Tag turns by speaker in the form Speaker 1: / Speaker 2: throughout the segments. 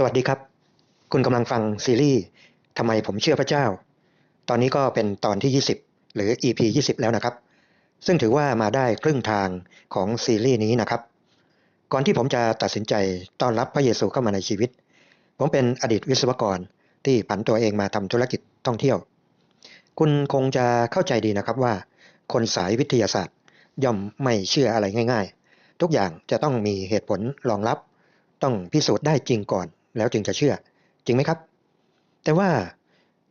Speaker 1: สวัสดีครับ คุณกำลังฟังซีรีส์ทำไมผมเชื่อพระเจ้า ตอนนี้ก็เป็นตอนที่ 20 หรือ EP 20 แล้วนะครับ ซึ่งถือว่ามาได้ครึ่งทางของซีรีส์นี้นะครับ ก่อนที่ผมจะตัดสินใจต้อนรับพระเยซูเข้ามาในชีวิต ผมเป็นอดีตวิศวกรที่ผันตัวเองมาทำธุรกิจท่องเที่ยว คุณคงจะเข้าใจดีนะครับว่า คนสายวิทยาศาสตร์ย่อมไม่เชื่ออะไรง่าย ๆ ทุกอย่างจะต้องมีเหตุผลรองรับ ต้องพิสูจน์ได้จริงก่อน แล้วจึงจะเชื่อ จริงไหมครับ แต่ว่า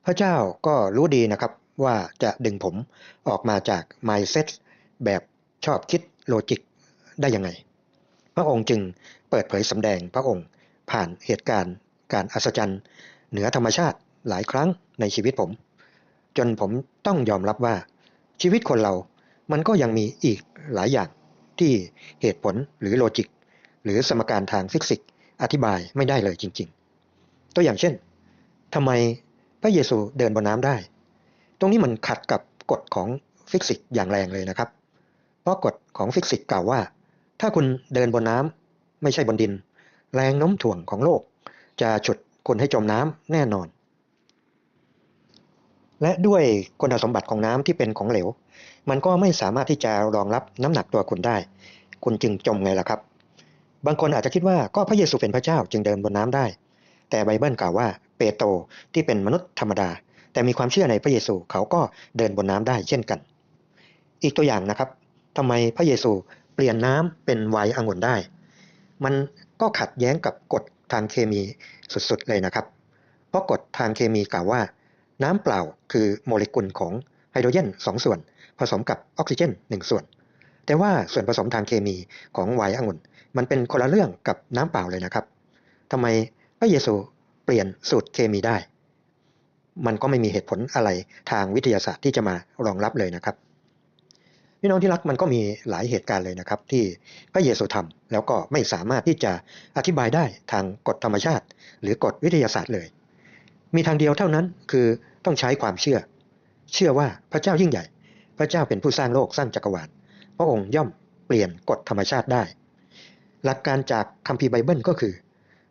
Speaker 1: พระเจ้าก็รู้ดีนะครับว่าจะดึงผมออกมาจาก mindset แบบชอบคิดโลจิกได้ยังไง พระองค์จึงเปิดเผยสำแดงพระองค์ผ่านเหตุการณ์ การอัศจรรย์ เหนือธรรมชาติหลายครั้งในชีวิตผม จนผมต้องยอมรับว่าชีวิตคนเรามันก็ยังมีอีกหลายอย่างที่เหตุผลหรือโลจิก หรือสมการทางฟิสิกส์ อธิบายไม่ได้เลยจริง ๆ ตัวอย่างเช่นทำไมพระเยซูเดินบนน้ำได้ ตรงนี้มันขัดกับกฎของฟิสิกส์อย่างแรงเลยนะครับ เพราะกฎของฟิสิกส์กล่าวว่า ถ้าคุณเดินบนน้ำไม่ใช่บนดิน แรงโน้มถ่วงของโลก จะฉุดคุณให้จมน้ำแน่นอน และด้วยคุณสมบัติของน้ำที่เป็นของเหลว มันก็ไม่สามารถที่จะรองรับน้ำหนักตัวคุณได้ คุณจึงจมไงล่ะครับ บางคนอาจจะคิดว่าก็พระเยซูเป็นพระเจ้าจึงเดินบนน้ำได้ แต่ไบเบิลกล่าวว่าเปโตรที่เป็นมนุษย์ธรรมดา แต่มีความเชื่อในพระเยซูเขาก็เดินบนน้ำได้เช่นกัน อีกตัวอย่างนะครับทำไมพระเยซูเปลี่ยนน้ำเป็นไวน์องุ่นได้ มันก็ขัดแย้งกับกฎทางเคมีสุดๆเลยนะครับ เพราะกฎทางเคมีกล่าวว่า น้ำเปล่าคือโมเลกุลของไฮโดรเจน2 ส่วน ผสมกับออกซิเจน 1 ส่วน แต่ว่าส่วนผสมทางเคมีของไวน์องุ่น มันเป็นคนละเรื่องกับน้ำเปล่าเลยนะครับทำไมพระเยซูเปลี่ยนสูตรเคมีได้ มันก็ไม่มีเหตุผลอะไรทางวิทยาศาสตร์ที่จะมารองรับเลยนะครับพี่น้องที่รักมันก็มีหลายเหตุการณ์เลยนะครับ ที่พระเยซูทำแล้วก็ไม่สามารถที่จะอธิบายได้ทางกฎธรรมชาติ หรือกฎวิทยาศาสตร์เลย มีทางเดียวเท่านั้นคือต้องใช้ความเชื่อ เชื่อว่าพระเจ้ายิ่งใหญ่ พระเจ้าเป็นผู้สร้างโลกสร้างจักรวาลพระองค์ย่อมเปลี่ยนกฎธรรมชาติได้ หลักการจากคัมภีร์ไบเบิลก็คือ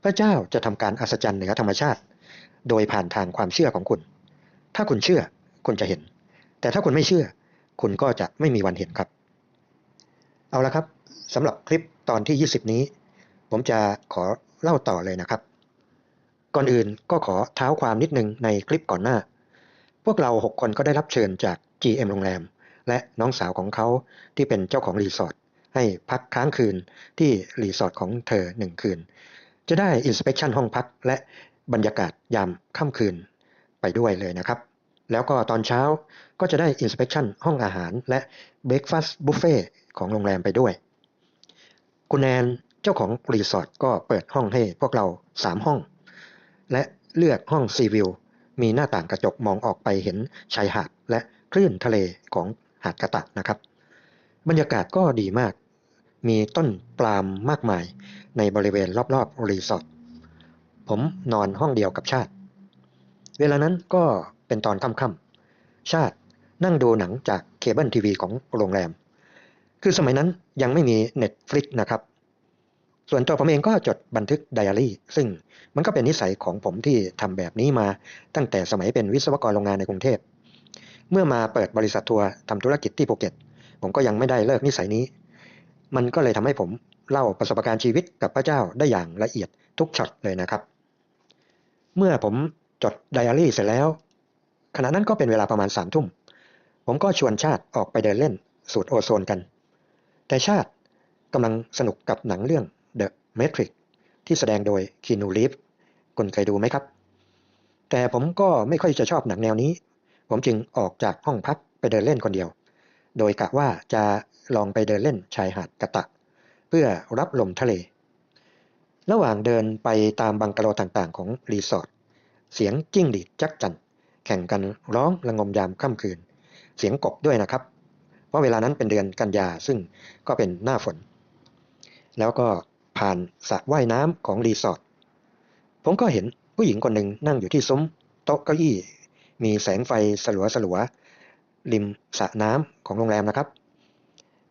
Speaker 1: พระเจ้าจะทำการอัศจรรย์เหนือธรรมชาติ โดยผ่านทางความเชื่อของคุณ ถ้าคุณเชื่อคุณจะเห็น แต่ถ้าคุณไม่เชื่อ คุณก็จะไม่มีวันเห็นครับ เอาละครับสำหรับคลิปตอนที่ 20 นี้ ผมจะขอเล่าต่อเลยนะครับ ก่อนอื่นก็ขอเท้าความนิดนึงในคลิปก่อนหน้า พวกเรา 6 คนก็ได้รับเชิญจาก GM โรงแรม และน้องสาวของเขาที่เป็นเจ้าของรีสอร์ท ให้พักค้างคืนที่รีสอร์ทของเธอหนึ่งคืน จะได้อินสเป t ชันห้องพักและบรรยากาศยามค่ำคืนไปด้วยเลยนะครับ แล้วก็ตอนเช้าก็จะได้อินสเป t ชันห้องอาหารและเบรกฟาสต์บุฟเฟ่ของโรงแรมไปด้วย คุณแอนเจ้าของรีสอร์ทก็เปิดห้องให้พวกเรา 3 ห้อง และเลือกห้องซีวิวมีหน้าต่างกระจกมองออกไปเห็นชายหาดและคลื่นทะเลของหาดกระตะนะครับ บรรยากาศก็ดีมาก มีต้นปลาล์มมากมายในบริเวณรอบๆรีสอร์ทผมนอนห้องเดียวกับชาติ เวลานั้นก็เป็นตอนค่ำๆชาตินั่งดูหนังจากเคเบิลทีวีของโรงแรม คือสมัยนั้นยังไม่มี Netflix นะครับ ส่วนตัวผมเองก็จดบันทึกไดอารี่ ซึ่งมันก็เป็นนิสัยของผมที่ทำแบบนี้มาตั้งแต่สมัยเป็นวิศวกรโรงงานในกรุงเทพ เมื่อมาเปิดบริษัททัวร์ทำธุรกิจที่ภูเก็ต ผมก็ยังไม่ได้เลิกนิสัยนี้ มันก็เลยทำให้ผมเล่าประสบการณ์ชีวิตกับพระเจ้าได้อย่างละเอียดทุกช็อตเลยนะครับ เมื่อผมจดไดอารี่เสร็จแล้ว ขณะนั้นก็เป็นเวลาประมาณสามทุ่ม ผมก็ชวนชาติออกไปเดินเล่นสูตรโอโซนกัน แต่ชาติกำลังสนุกกับหนังเรื่อง The Matrix ที่แสดงโดยคีนูรีฟคุณเคยดูไหมครับ แต่ผมก็ไม่ค่อยจะชอบหนังแนวนี้ ผมจึงออกจากห้องพักไปเดินเล่นคนเดียว โดยกะว่าจะ ลองไปเดินเล่นชายหาดกะตะ เพื่อรับลมทะเล ระหว่างเดินไปตามบังกะโลต่างๆ ของรีสอร์ทเสียงจิ้งหรีดจักจั่นแข่งกันร้องระงมยามค่ำคืน เสียงกบด้วยนะครับ เพราะเวลานั้นเป็นเดือนกันยาซึ่งก็เป็นหน้าฝน แล้วก็ผ่านสระว่ายน้ำของรีสอร์ทผมก็เห็นผู้หญิงคนหนึ่งนั่งอยู่ที่ซุ้มโต๊ะเก้าอี้ มีแสงไฟสลัวสลัวๆริมสระน้ำของโรงแรมนะครับ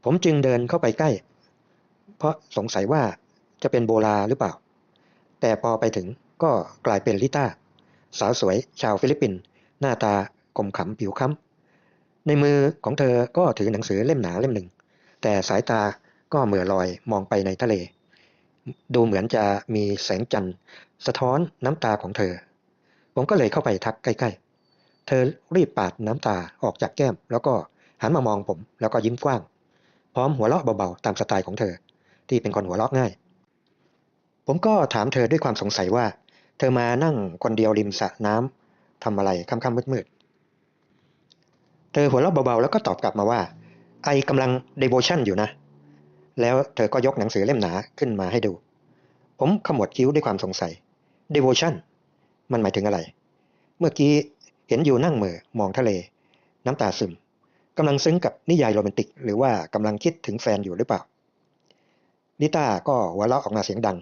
Speaker 1: ผมจึงเดินเข้าไปใกล้ เพราะสงสัยว่าจะเป็นโบลาหรือเปล่า แต่พอไปถึงก็กลายเป็นลิต้า สาวสวยชาวฟิลิปปินส์หน้าตาคมขำผิวค้ำในมือของเธอก็ถือหนังสือเล่มหนาเล่มหนึ่ง แต่สายตาก็เหม่อลอยมองไปในทะเล ดูเหมือนจะมีแสงจันทร์สะท้อนน้ำตาของเธอ ผมก็เลยเข้าไปทักใกล้ ๆ เธอรีบปาดน้ำตาออกจากแก้ม แล้วก็หันมามองผมแล้วก็ยิ้มกว้าง พร้อมหัวเราะเบาๆตามสไตล์ของเธอ ที่เป็นคนหัวเราะง่าย ผมก็ถามเธอด้วยความสงสัยว่า เธอมานั่งคนเดียวริมสระน้ำทำอะไรค่ำๆมืดๆเธอหัวเราะเบาๆแล้วก็ตอบกลับมาว่า ไอกำลัง devotion อยู่นะ แล้วเธอก็ยกหนังสือเล่มหนาขึ้นมาให้ดู ผมขมวดคิ้วด้วยความสงสัย devotion มันหมายถึงอะไร เมื่อกี้เห็นอยู่นั่งเหม่อมองทะเล น้ำตาซึม กำลังซึ้งกับนิยายโรแมนติก หรือว่ากำลังคิดถึงแฟนอยู่หรือเปล่าลิต้าก็หัวเราะออกมาเสียงดัง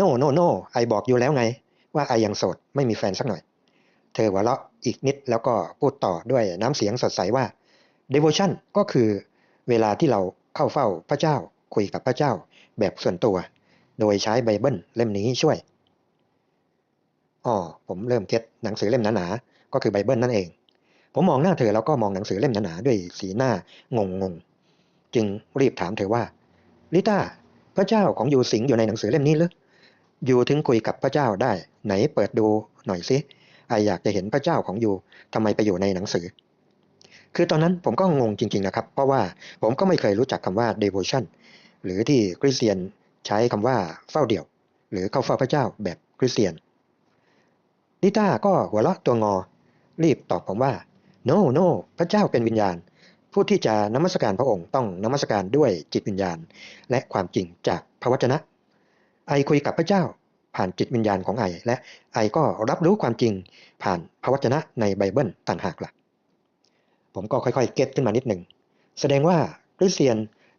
Speaker 1: no no no ไอบอกอยู่แล้วไง ว่าไอยังโสดไม่มีแฟนสักหน่อย เธอหัวเราะอีกนิดแล้วก็พูดต่อด้วยน้ำเสียงสดใสว่า devotion ก็คือเวลาที่เราเข้าเฝ้าพระเจ้า คุยกับพระเจ้า แบบส่วนตัว โดยใช้ไบเบิลเล่มนี้ช่วยอ๋อผมเริ่มเก็ตหนังสือเล่มหนาๆก็คือไบเบิลนั่นเอง ผมมองหน้าเธอแล้วก็มองหนังสือเล่มหนาๆด้วยสีหน้างงงๆจึงรีบถามเธอว่าลิต้าพระเจ้าของยูสิงอยู่ในหนังสือเล่มนี้หรือยูถึงคุยกับพระเจ้าได้ ไหนเปิดดูหน่อยสิไออยากจะเห็นพระเจ้าของยูทำไมไปอยู่ในหนังสือ คือตอนนั้นผมก็งงจริงๆนะครับ เพราะว่าผมก็ไม่เคยรู้จักคำว่า devotion หรือที่คริสเตียนใช้คำว่าเฝ้าเดี่ยว หรือเข้าเฝ้าพระเจ้าแบบคริสเตียนลิต้าก็หัวเราะตัวงอ รีบตอบผมว่า no no พระเจ้าเป็นวิญญาณ ผู้ที่จะนมัสการพระองค์ต้องนมัสการด้วยจิตวิญญาณ และความจริงจากพระวจนะ ไอคุยกับพระเจ้าผ่านจิตวิญญาณของไอ และไอก็รับรู้ความจริงผ่านพระวจนะในไบเบิลต่างหากละ่ะ ผมก็ค่อยๆ เก็ตขึ้นมานิดหนึ่ง แสดงว่าคริสเตียน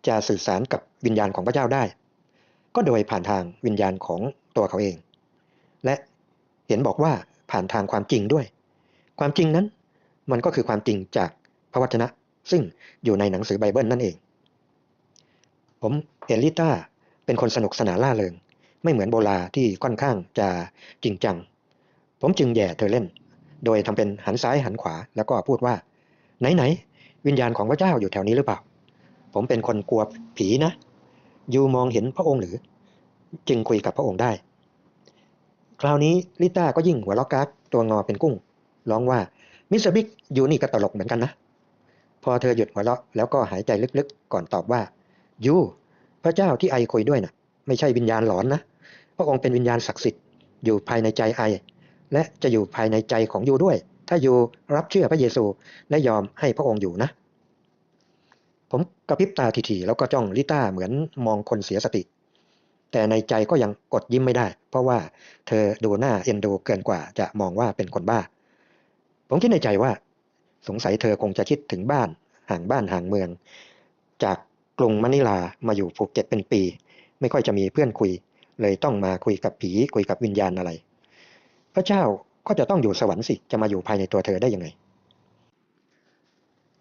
Speaker 1: จะสื่อสารกับวิญญาณของพระเจ้าได้ ก็โดยผ่านทางวิญญาณของตัวเขาเอง และเห็นบอกว่าผ่านทางความจริงด้วย ความจริงนั้น มันก็คือความจริงจากพระวจนะ ซึ่งอยู่ในหนังสือไบเบิลนั่นเอง ผมเห็นลิต้าเป็นคนสนุกสนานล่าเริง ไม่เหมือนโบลาที่ค่อนข้างจะจริงจัง ผมจึงแย่เธอเล่น โดยทำเป็นหันซ้ายหันขวาแล้วก็พูดว่า ไหนๆวิญญาณของพระเจ้าอยู่แถวนี้หรือเปล่า ผมเป็นคนกลัวผีนะยูมองเห็นพระองค์หรือ จึงคุยกับพระองค์ได้ คราวนี้ลิต้าก็ยิ่งหัวเราะกากตัวงอเป็นกุ้ง ร้องว่า มิสเตอร์บิ๊กยูนี่ก็ตลกเหมือนกันนะ พอเธอหยุดหัวเราะแล้วก็หายใจลึกๆ ก่อนตอบว่ายูพระเจ้าที่ไอคุยด้วยนะ่ะ ไม่ใช่วิญญาณหลอนนะพระองค์เป็นวิญญาณศักดิ์สิทธิ์อยู่ภายในใจไอ และจะอยู่ภายในใจของยูด้วย ถ้ายูรับเชื่อพระเยซูและยอมให้พระองค์อยู่นะ ผมกระพริบตาทีๆแล้วก็จ้องลิต้าเหมือนมองคนเสียสติ แต่ในใจก็ยังกดยิ้มไม่ได้ เพราะว่าเธอดูหน้าเอ็นดูเกินกว่าจะมองว่าเป็นคนบ้า ผมคิดในใจว่า สงสัยเธอคงจะคิดถึงบ้านห่างบ้านห่างเมือง จากกรุงมะนิลามาอยู่ภูเก็ตเป็นปี ไม่ค่อยจะมีเพื่อนคุย เลยต้องมาคุยกับผีคุยกับวิญญาณอะไร พระเจ้าก็จะต้องอยู่สวรรค์สิจะมาอยู่ภายในตัวเธอได้ยังไง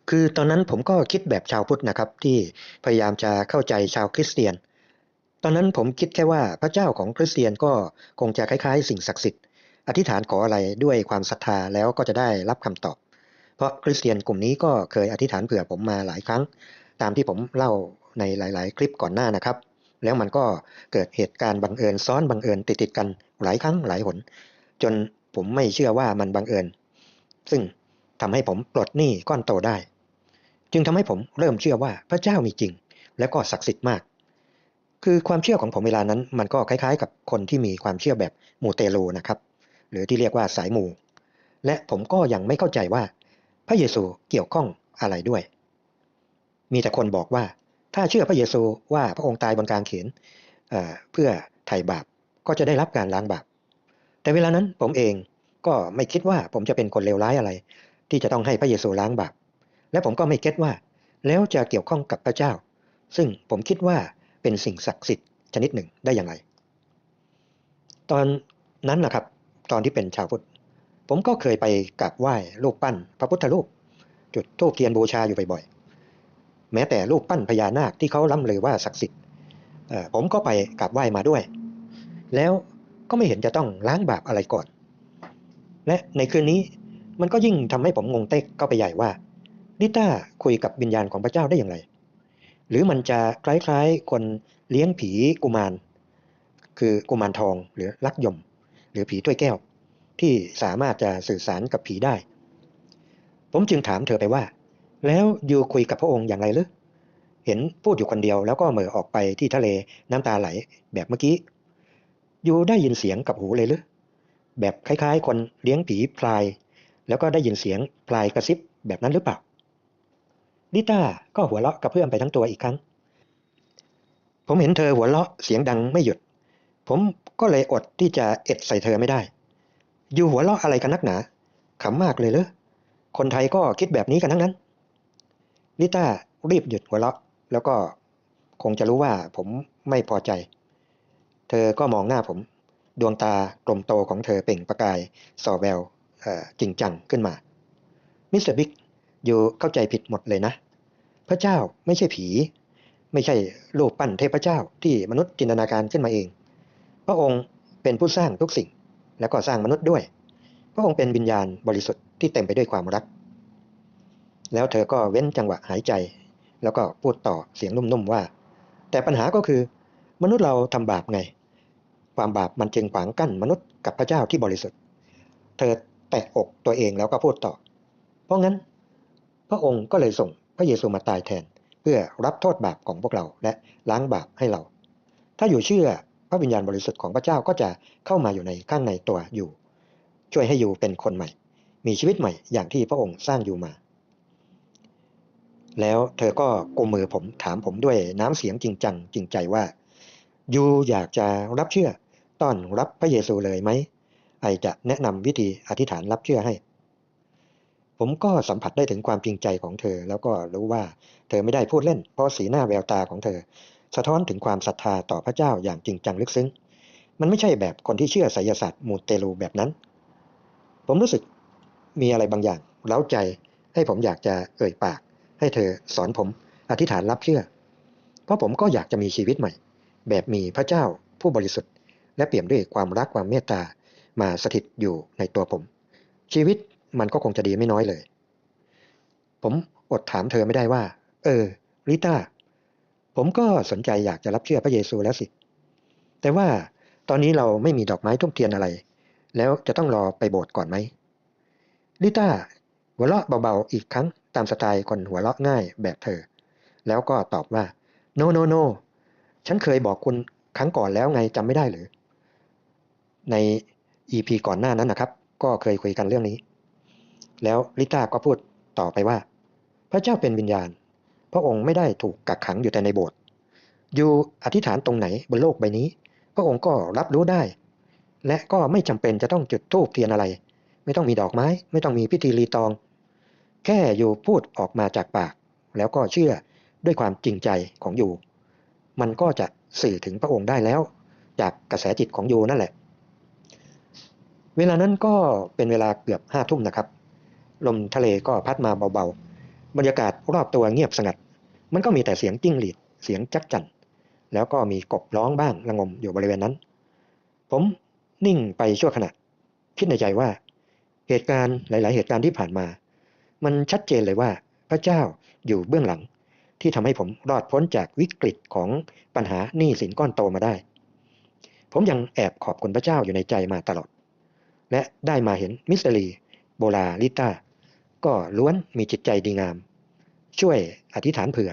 Speaker 1: คือตอนนั้นผมก็คิดแบบชาวพุทธนะครับ ที่พยายามจะเข้าใจชาวคริสเตียน ตอนนั้นผมคิดแค่ว่าพระเจ้าของคริสเตียนก็คงจะคล้ายๆ สิ่งศักดิ์สิทธิ์ อธิษฐานขออะไรด้วยความศรัทธาแล้วก็จะได้รับคำตอบ เพราะคริสเตียนกลุ่มนี้ก็เคยอธิษฐานเผื่อผมมาหลายครั้ง ตามที่ผมเล่าในหลาย ๆ คลิปก่อนหน้านะครับ แล้วมันก็เกิดเหตุการณ์บังเอิญซ้อนบังเอิญติดๆกันหลายครั้งหลายหน จนผมไม่เชื่อว่ามันบังเอิญ ซึ่งทำให้ผมปลดหนี้ก้อนโตได้ จึงทำให้ผมเริ่มเชื่อว่าพระเจ้ามีจริง และก็ศักดิ์สิทธิ์มาก คือความเชื่อของผมเวลานั้น มันก็คล้ายๆ กับคนที่มีความเชื่อแบบมูเตลูนะครับ หรือที่เรียกว่าสายมู และผมก็ยังไม่เข้าใจว่า พระเยซูเกี่ยวข้องอะไรด้วย มีแต่คนบอกว่า ถ้าเชื่อพระเยซูว่าพระองค์ตายบนกางเขนเเพื่อไถ่บาปก็จะได้รับการล้างบาป แต่เวลานั้นผมเองก็ไม่คิดว่าผมจะเป็นคนเลวร้ายอะไร ที่จะต้องให้พระเยซูล้างบาป และผมก็ไม่เก็ตว่า แล้วจะเกี่ยวข้องกับพระเจ้า ซึ่งผมคิดว่าเป็นสิ่งศักดิ์สิทธิ์ชนิดหนึ่งได้อย่างไร ตอนนั้นนะครับ ตอนที่เป็นชาวพุทธผมก็เคยไปกราบไหว้รูปปั้น พระพุทธรูป จุดธูปเทียนบูชาอยู่บ่อยๆแม้แต่รูปปั้นพญานาคที่เขาล่ำลือว่าศักดิ์สิทธิ์ผมก็ไปกราบไหว้มาด้วย แล้วก็ไม่เห็นจะต้องล้างบาปอะไรก่อน และในคืนนี้มันก็ยิ่งทำให้ผมงงเต็กเข้าไปใหญ่ว่าลิต้าคุยกับวิญญาณของพระเจ้าได้อย่างไร หรือมันจะคล้ายๆคนเลี้ยงผีกุมาร คือกุมารทองหรือลักยม รือผีถ้วยแก้ว ที่สามารถจะสื่อสารกับผีได้ ผมจึงถามเธอไปว่า แล้วอยู่คุยกับพระองค์อย่างไรหรือเห็นพูดอยู่คนเดียวแล้วก็เหม่อออกไปที่ทะเลน้ำตาไหลแบบเมื่อกี้อยู่ได้ยินเสียงกับหูเลยหรือแบบคล้ายๆ คนเลี้ยงผีพลาย แล้วก็ได้ยินเสียงพลายกระซิบแบบนั้นหรือเปล่าลิต้าก็หัวเราะกระเพื่อมไปทั้งตัวอีกครั้ง ผมเห็นเธอหัวเราะเสียงดังไม่หยุด ผมก็เลยอดที่จะเอ็ดใส่เธอไม่ได้ อยู่หัวเราะอะไรกันนักหนาขำมากเลยเหรอคนไทยก็คิดแบบนี้กันทั้งนั้น ลิต้ารีบหยุดหัวเราะ แล้วก็คงจะรู้ว่าผมไม่พอใจ เธอก็มองหน้าผม ดวงตากลมโตของเธอเปล่งประกายส่อแววจริงจังขึ้นมา มิสเตอร์บิ๊กอยู่เข้าใจผิดหมดเลยนะ พระเจ้าไม่ใช่ผี ไม่ใช่รูปปั้นเทพเจ้าที่มนุษย์จินตนาการขึ้นมาเอง พระองค์เป็นผู้สร้างทุกสิ่ง แล้วก็สร้างมนุษย์ด้วย พระองค์เป็นวิญญาณบริสุทธิ์ที่เต็มไปด้วยความรัก แล้วเธอก็เว้นจังหวะหายใจ แล้วก็พูดต่อเสียงนุ่มๆว่า แต่ปัญหาก็คือ มนุษย์เราทำบาปไง ความบาปมันจึงขวางกั้นมนุษย์กับพระเจ้าที่บริสุทธิ์ เธอแตะอกตัวเองแล้วก็พูดต่อ เพราะงั้น พระองค์ก็เลยส่งพระเยซูมาตายแทน เพื่อรับโทษบาปของพวกเราและล้างบาปให้เรา ถ้าอยู่เชื่อ พระวิญญาณบริสุทธิ์ของพระเจ้าก็จะเข้ามาอยู่ในข้างในตัวอยู่ ช่วยให้อยู่เป็นคนใหม่ มีชีวิตใหม่อย่างที่พระองค์สร้างอยู่มา แล้วเธอก็กุมมือผมถามผมด้วยน้ำเสียงจริงจังจริงใจว่ายูอยากจะรับเชื่อต้อนรับพระเยซูเลยไหมไอจะแนะนำวิธีอธิษฐานรับเชื่อให้ ผมก็สัมผัสได้ถึงความจริงใจของเธอ แล้วก็รู้ว่าเธอไม่ได้พูดเล่น เพราะสีหน้าแววตาของเธอ สะท้อนถึงความศรัทธาต่อพระเจ้าอย่างจริงจังลึกซึ้ง มันไม่ใช่แบบคนที่เชื่อไสยศาสตร์มูเตลูแบบนั้น ผมรู้สึกมีอะไรบางอย่างเร้าใจให้ผมอยากจะเอ่ยปาก ให้เธอสอนผมอธิษฐานรับเชื่อ เพราะผมก็อยากจะมีชีวิตใหม่ แบบมีพระเจ้าผู้บริสุทธิ์ และเปี่ยมด้วยความรักความเมตตามาสถิตอยู่ในตัวผม ชีวิตมันก็คงจะดีไม่น้อยเลย ผมอดถามเธอไม่ได้ว่า เออริต้า ผมก็สนใจอยากจะรับเชื่อพระเยซูแล้วสิ แต่ว่าตอนนี้เราไม่มีดอกไม้ทุ่มเทียนอะไร แล้วจะต้องรอไปโบสถ์ก่อนไหมลิต้าหัวเราะเบาๆอีกครั้งตามสไตล์คนหัวเราะง่ายแบบเธอ แล้วก็ตอบว่า no no no ฉันเคยบอกคุณครั้งก่อนแล้วไงจำไม่ได้หรือ ใน EP ก่อนหน้านั้นนะครับ ก็เคยคุยกันเรื่องนี้ แล้วลิต้าก็พูดต่อไปว่า พระเจ้าเป็นวิญญาณ ระองค์ไม่ได้ถูกกักขังอยู่แต่ในโบสถ์อยู่อธิษฐานตรงไหนบนโลกใบนี้ พระองค์ก็รับรู้ได้ และก็ไม่จำเป็นจะต้องจุดธูปเทียนอะไร ไม่ต้องมีดอกไม้ ไม่ต้องมีพิธีรีตอง แค่อยู่พูดออกมาจากปาก แล้วก็เชื่อด้วยความจริงใจของอยู่ มันก็จะสื่อถึงพระองค์ได้แล้ว จากกระแสจิตของยูนั่นแหละ เวลานั้นก็เป็นเวลาเกือบห้าทุ่มนะครับ ลมทะเลก็พัดมาเบาๆ บรรยากาศรอบตัวเงียบสงัด มันก็มีแต่เสียงจิ้งหรีดเสียงจักจั่นแล้วก็มีกบร้องบ้างระงมอยู่บริเวณนั้น ผมนิ่งไปชั่วขณะ คิดในใจว่า เหตุการณ์หลาย ๆ เหตุการณ์ที่ผ่านมา มันชัดเจนเลยว่าพระเจ้าอยู่เบื้องหลัง ที่ทำให้ผมรอดพ้นจากวิกฤตของปัญหาหนี้สินก้อนโตมาได้ ผมยังแอบขอบคุณพระเจ้าอยู่ในใจมาตลอด และได้มาเห็นมิสเตอรีโบลาลิต้าก็ล้วนมีจิตใจดีงาม ช่วยอธิษฐานเผื่อ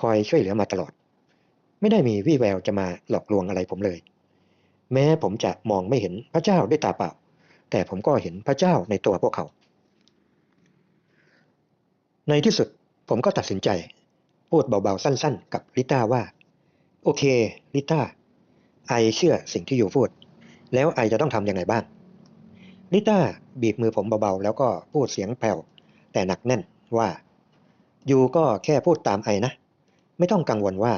Speaker 1: คอยช่วยเหลือมาตลอด ไม่ได้มีวี่แววจะมาหลอกลวงอะไรผมเลย แม้ผมจะมองไม่เห็นพระเจ้าด้วยตาเปล่า แต่ผมก็เห็นพระเจ้าในตัวพวกเขา ในที่สุดผมก็ตัดสินใจ พูดเบาๆสั้นๆ กับลิต้าว่า โอเคลิต้าไอเชื่อสิ่งที่อยู่พูด แล้วไอจะต้องทำยังไงบ้างลิต้าบีบมือผมเบาๆ แล้วก็พูดเสียงแผ่วแต่หนักแน่นว่า ยูก็แค่พูดตามไอนะ ไม่ต้องกังวลว่า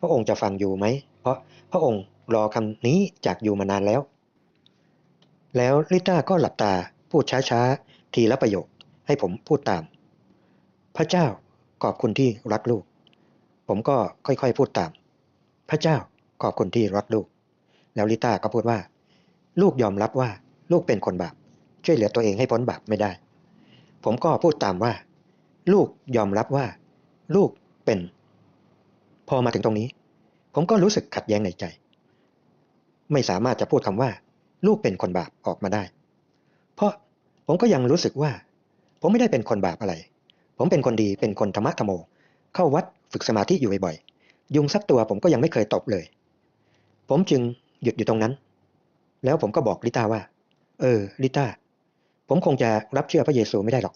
Speaker 1: พระองค์จะฟังยูไหม เพราะพระองค์รอคำนี้จากยูมานานแล้ว แล้วลิต้าก็หลับตาพูดช้าๆ ทีละประโยคให้ผมพูดตาม พระเจ้าขอบคุณที่รักลูก ผมก็ค่อยๆพูดตาม พระเจ้าขอบคุณที่รักลูก แล้วลิต้าก็พูดว่า ลูกยอมรับว่าลูกเป็นคนบาปช่วยเหลือตัวเองให้พ้นบาปไม่ได้ ผมก็พูดตามว่า ลูกยอมรับว่า ลูกเป็น พอมาถึงตรงนี้ ผมก็รู้สึกขัดแย้งในใจ ไม่สามารถจะพูดคำว่า ลูกเป็นคนบาปออกมาได้ เพราะผมก็ยังรู้สึกว่า ผมไม่ได้เป็นคนบาปอะไร ผมเป็นคนดีเป็นคนธรรมะธรรมโม เข้าวัดฝึกสมาธิอยู่บ่อยๆยุงสักตัวผมก็ยังไม่เคยตบเลย ผมจึงหยุดอยู่ตรงนั้น แล้วผมก็บอกลิต้าว่า เออลิต้าผมคงจะรับเชื่อพระเยซูไม่ได้หรอก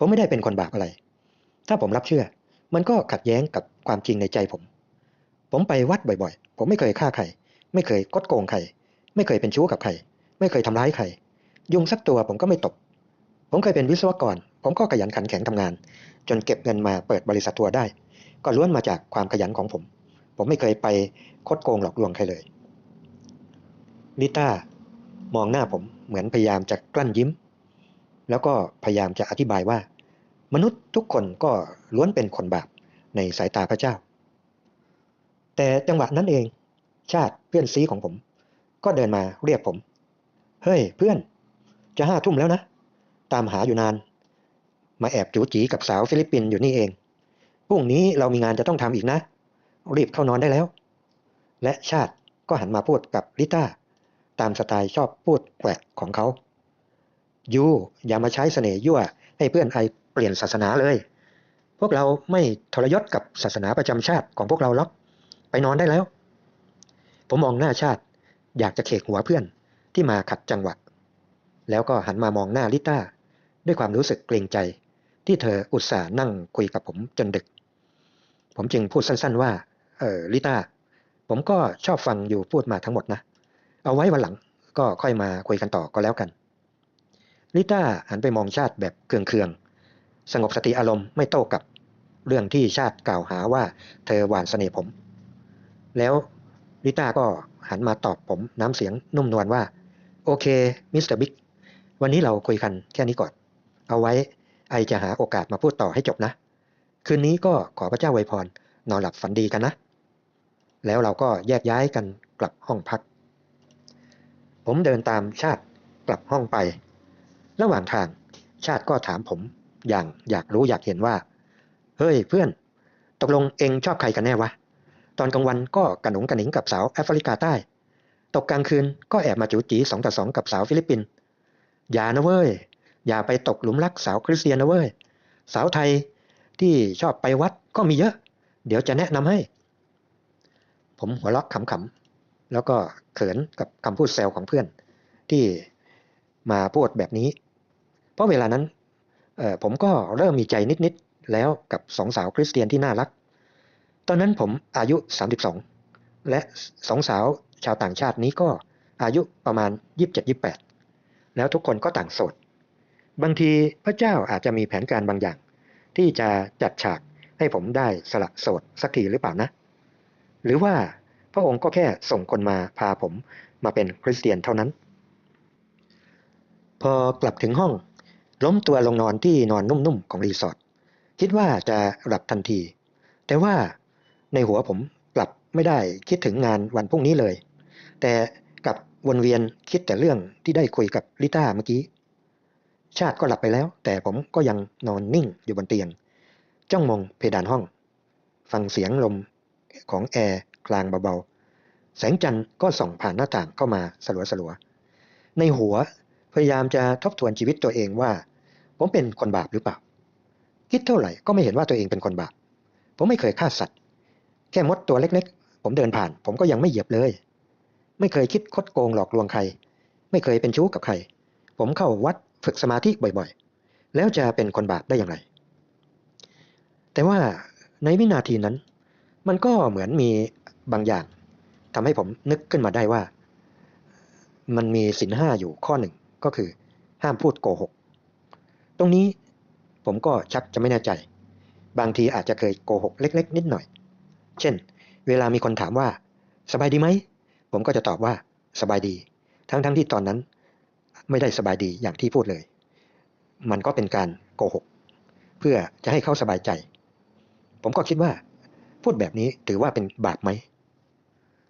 Speaker 1: ผมไม่ได้เป็นคนบาปอะไร ถ้าผมรับเชื่อ มันก็ขัดแย้งกับความจริงในใจผม ผมไปวัดบ่อยๆ ผมไม่เคยฆ่าใคร ไม่เคยกดโกงใคร ไม่เคยเป็นชู้กับใคร ไม่เคยทำร้ายใคร ยุงสักตัวผมก็ไม่ตบ ผมเคยเป็นวิศวกร ผมก็ขยันขันแข็งทำงาน จนเก็บเงินมาเปิดบริษัททัวร์ได้ ก็ล้วนมาจากความขยันของผม ผมไม่เคยไปคดโกงหลอกลวงใครเลยลิต้ามองหน้าผมเหมือนพยายามจะกลั้นยิ้ม แล้วก็พยายามจะอธิบายว่า มนุษย์ทุกคนก็ล้วนเป็นคนบาปในสายตาพระเจ้า แต่จังหวะนั้นเอง ชาติเพื่อนซีของผม ก็เดินมาเรียกผม เฮ้ยเพื่อน จะห้าทุ่มแล้วนะ ตามหาอยู่นาน มาแอบจูจีกับสาวฟิลิปปินส์อยู่นี่เองพรุ่งนี้เรามีงานจะต้องทำอีกนะ รีบเข้านอนได้แล้ว และชาติก็หันมาพูดกับลิต้าตามสไตล์ชอบพูดแกวกของเขา ยูอย่ามาใช้เสน่ห์ยั่วให้เพื่อนไอเปลี่ยนศาสนาเลย พวกเราไม่ทรยศกับศาสนาประจำชาติของพวกเราหรอกไปนอนได้แล้ว ผมมองหน้าชาติ อยากจะเขกหัวเพื่อนที่มาขัดจังหวะ แล้วก็หันมามองหน้าลิต้า ด้วยความรู้สึกเกรงใจ ที่เธออุตส่าห์นั่งคุยกับผมจนดึก ผมจึงพูดสั้นๆว่า เออลิต้า ผมก็ชอบฟังอยู่พูดมาทั้งหมดนะ เอาไว้วันหลังก็ค่อยมาคุยกันต่อก็แล้วกัน ลิต้าหันไปมองชาติแบบเคืองๆ สงบสติอารมณ์ไม่โต้กลับ เรื่องที่ชาติกล่าวหาว่าเธอหวานเสน่ห์ผม แล้วลิต้าก็หันมาตอบผมน้ำเสียงนุ่มนวลว่า โอเคมิสเตอร์บิ๊กวันนี้เราคุยกันแค่นี้ก่อน เอาไว้ไอจะหาโอกาสมาพูดต่อให้จบนะ คืนนี้ก็ขอพระเจ้าไวยพร นอนหลับฝันดีกันนะ แล้วเราก็แยกย้ายกันกลับห้องพัก ผมเดินตามชาติกลับห้องไป ระหว่างทางชาติก็ถามผมอย่างอยากรู้อยากเห็นว่า เฮ้ยเพื่อน ตกลงเองชอบใครกันแน่วะ ตอนกลางวันก็กระหนุงกระหนิงกับสาวแอฟริกาใต้ ตกกลางคืนก็แอบมาจูจีสองต่อสองกับสาวฟิลิปปินส์อย่านะเว้ย อย่าไปตกหลุมรักสาวคริสเตียนนะเว้ย สาวไทยที่ชอบไปวัดก็มีเยอะ เดี๋ยวจะแนะนำให้ ผมหัวเราะขำๆ แล้วก็เขินกับคำพูดแซวของเพื่อนที่มาพูดแบบนี้ ราะเวลานั้นผมก็เริ่มมีใจนิดๆแล้วกับสองสาวคริสเตียนที่น่ารัก ตอนนั้นผมอายุ 32 และสองสาวชาวต่างชาตินี้ก็อายุประมาณ 27-28 แล้วทุกคนก็ต่างโสด บางทีพระเจ้าอาจจะมีแผนการบางอย่าง ที่จะจัดฉากให้ผมได้สละโสดสักทีหรือเปล่านะ หรือว่าพระองค์ก็แค่ส่งคนมาพาผมมาเป็นคริสเตียนเท่านั้น พอกลับถึงห้อง ล้มตัวลงนอนที่นอนนุ่มๆของรีสอร์ทคิดว่าจะหลับทันที แต่ว่าในหัวผมกลับไม่ได้คิดถึงงานวันพรุ่งนี้เลย แต่กับวนเวียนคิดแต่เรื่องที่ได้คุยกับลิต้าเมื่อกี้ ชาติก็หลับไปแล้ว แต่ผมก็ยังนอนนิ่งอยู่บนเตียง จ้องมองเพดานห้อง ฟังเสียงลมของแอร์กลางเบาๆ แสงจันทร์ก็ส่องผ่านหน้าต่างเข้ามาสลัวๆ ในหัวพยายามจะทบทวนชีวิตตัวเองว่า ผมเป็นคนบาปหรือเปล่า คิดเท่าไหร่ก็ไม่เห็นว่าตัวเองเป็นคนบาป ผมไม่เคยฆ่าสัตว์ แค่มดตัวเล็กๆ ผมเดินผ่าน ผมก็ยังไม่เหยียบเลย ไม่เคยคิดคดโกงหลอกลวงใคร ไม่เคยเป็นชู้กับใคร ผมเข้าวัดฝึกสมาธิบ่อยๆ แล้วจะเป็นคนบาปได้อย่างไร แต่ว่าในวินาทีนั้น มันก็เหมือนมีบางอย่างทำให้ผมนึกขึ้นมาได้ว่า มันมีสินห้าอยู่ข้อหนึ่งก็คือ ห้ามพูดโกหก ตรงนี้ผมก็ชักจะไม่แน่ใจ บางทีอาจจะเคยโกหกเล็ก ๆ นิดหน่อย เช่น เวลามีคนถามว่า สบายดีไหม ผมก็จะตอบว่า สบายดี ทั้งๆทที่ตอนนั้น ไม่ได้สบายดีอย่างที่พูดเลย มันก็เป็นการโกหก เพื่อจะให้เขาสบายใจ ผมก็คิดว่า พูดแบบนี้ถือว่าเป็นบาปไหม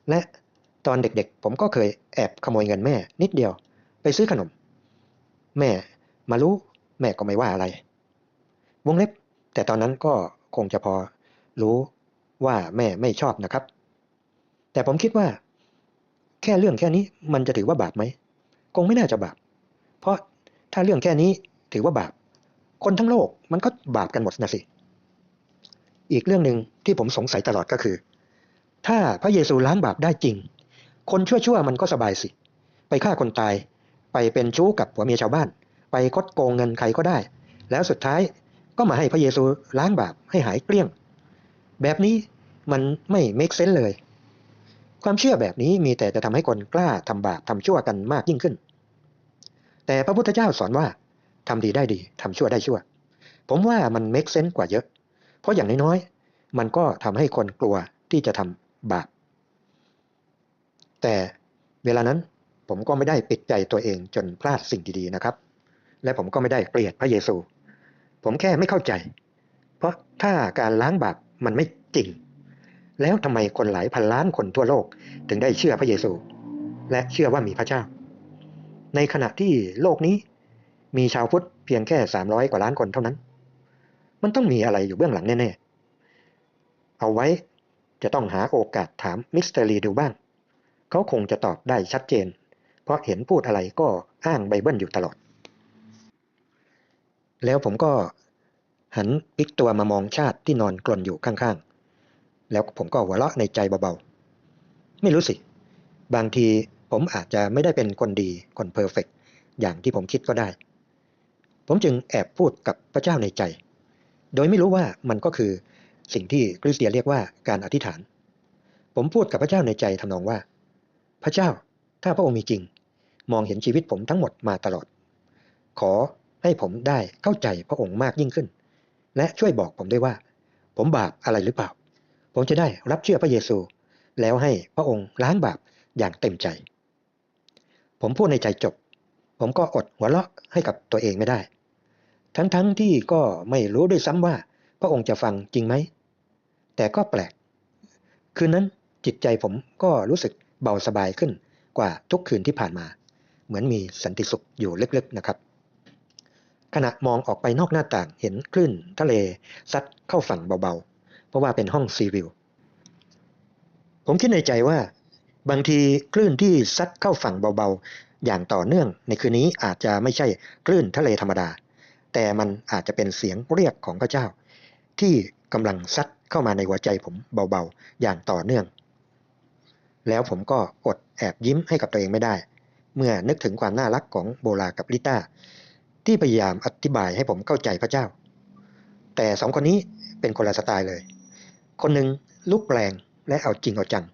Speaker 1: และตอนเด็กๆ ผมก็เคยแอบขโมยเงินแม่นิดเดียว ไปซื้อขนม แม่มารู้ แม่ก็ไม่ว่าอะไร วงเล็บ แต่ตอนนั้นก็คงจะพอรู้ว่าแม่ไม่ชอบนะครับ แต่ผมคิดว่า แค่เรื่องแค่นี้มันจะถือว่าบาปไหม คงไม่น่าจะบาป เพราะถ้าเรื่องแค่นี้ถือว่าบาป คนทั้งโลกมันก็บาปกันหมดนะสิ อีกเรื่องหนึ่งที่ผมสงสัยตลอดก็คือ ถ้าพระเยซูล้างบาปได้จริง คนชั่วๆมันก็สบายสิ ไปฆ่าคนตาย ไปเป็นชู้กับผัวเมียชาวบ้าน ไปคดโกงเงินใครก็ได้ แล้วสุดท้ายก็มาให้พระเยซูล้างบาปให้หายเกลี้ยง แบบนี้มันไม่เมคเซนเลย ความเชื่อแบบนี้มีแต่จะทำให้คนกล้าทำบาปทำชั่วกันมากยิ่งขึ้น แต่พระพุทธเจ้าสอนว่าทำดีได้ดีทำชั่วได้ชั่ว ผมว่ามันเมคเซนกว่าเยอะ เพราะอย่างน้อยๆมันก็ทำให้คนกลัวที่จะทำบาป แต่เวลานั้นผมก็ไม่ได้ปิดใจตัวเองจนพลาดสิ่งดีๆนะครับ และผมก็ไม่ได้เกลียดพระเยซู ผมแค่ไม่เข้าใจ เพราะถ้าการล้างบาปมันไม่จริง แล้วทำไมคนหลายพันล้านคนทั่วโลกถึงได้เชื่อพระเยซู และเชื่อว่ามีพระเจ้า ในขณะที่โลกนี้มีชาวพุทธเพียงแค่ 300 กว่าล้านคนเท่านั้น มันต้องมีอะไรอยู่เบื้องหลังแน่ๆ เอาไว้จะต้องหาโอกาสถามมิสเตอร์ลีดูบ้าง เขาคงจะตอบได้ชัดเจน เพราะเห็นพูดอะไรก็อ้างไบเบิลอยู่ตลอด แล้วผมก็หันพลิกตัวมามองชาติที่นอนกลนอยู่ข้างๆ แล้วผมก็หัวเราะในใจเบาๆ ไม่รู้สิ บางทีผมอาจจะไม่ได้เป็นคนดีคนเพอร์เฟกอย่างที่ผมคิดก็ได้ ผมจึงแอบพูดกับพระเจ้าในใจ โดยไม่รู้ว่ามันก็คือสิ่งที่คริสเตียนเรียกว่าการอธิษฐาน ผมพูดกับพระเจ้าในใจทำนองว่า พระเจ้าถ้าพระองค์มีจริง มองเห็นชีวิตผมทั้งหมดมาตลอด ขอ ให้ผมได้เข้าใจพระองค์มากยิ่งขึ้น และช่วยบอกผมด้วยว่า ผมบาปอะไรหรือเปล่า ผมจะได้รับเชื่อพระเยซู แล้วให้พระองค์ล้างบาปอย่างเต็มใจ ผมพูดในใจจบ ผมก็อดหัวเราะให้กับตัวเองไม่ได้ ทั้งๆทที่ก็ไม่รู้ด้วยซ้ำว่า พระองค์จะฟังจริงไหม แต่ก็แปลก คืนนั้นจิตใจผมก็รู้สึกเบาสบายขึ้นกว่าทุกคืนที่ผ่านมา เหมือนมีสันติสุขอยู่ลึกๆนะครับ ขณะมองออกไปนอกหน้าต่างเห็นคลื่นทะเลซัดเข้าฝั่งเบาๆ เพราะว่าเป็นห้องซีวิว ผมคิดในใจว่า บางทีคลื่นที่ซัดเข้าฝั่งเบาๆ อย่างต่อเนื่องในคืนนี้อาจจะไม่ใช่คลื่นทะเลธรรมดา แต่มันอาจจะเป็นเสียงเรียกของพระเจ้า ที่กำลังซัดเข้ามาในหัวใจผมเบาๆ อย่างต่อเนื่อง แล้วผมก็อดแอบยิ้มให้กับตัวเองไม่ได้ เมื่อนึกถึงความน่ารักของโบลากับลิต้า ที่พยายามอธิบายให้ผมเข้าใจพระเจ้า แต่สองคนนี้เป็นคนละสไตล์เลย คนหนึ่งลุกแรงและเอาจริงเอาจัง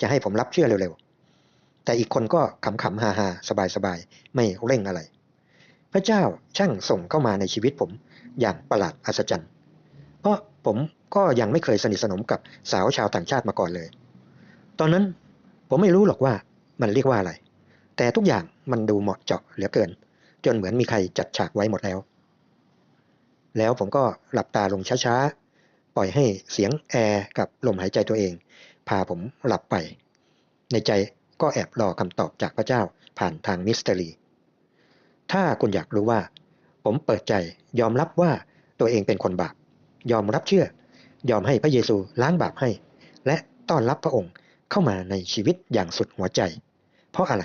Speaker 1: จะให้ผมรับเชื่อเร็วๆ แต่อีกคนก็ขำๆฮาๆสบายๆ ไม่เร่งอะไร พระเจ้าช่างส่งเข้ามาในชีวิตผมอย่างประหลาดอัศจรรย์ เพราะผมก็ยังไม่เคยสนิทสนมกับสาวชาวต่างชาติมาก่อนเลย ตอนนั้นผมไม่รู้หรอกว่ามันเรียกว่าอะไร แต่ทุกอย่างมันดูเหมาะเจาะเหลือเกิน นเหมือนมีใครจัดฉากไว้หมดแล้ว แล้วผมก็หลับตาลงช้าๆ ปล่อยให้เสียงแอร์กับลมหายใจตัวเอง พาผมหลับไป ในใจก็แอบรอคำตอบจากพระเจ้าผ่านทางมิสเตอรี่ถ้าคุณอยากรู้ว่า ผมเปิดใจยอมรับว่าตัวเองเป็นคนบาป ยอมรับเชื่อ ยอมให้พระเยซูล้างบาปให้ และต้อนรับพระองค์เข้ามาในชีวิตอย่างสุดหัวใจ เพราะอะไร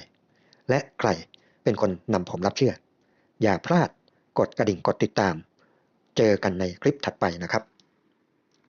Speaker 1: และใครเป็นคนนำผมรับเชื่อ อย่าพลาดกดกระดิ่งกดติดตาม เจอกันในคลิปถัดไปนะครับ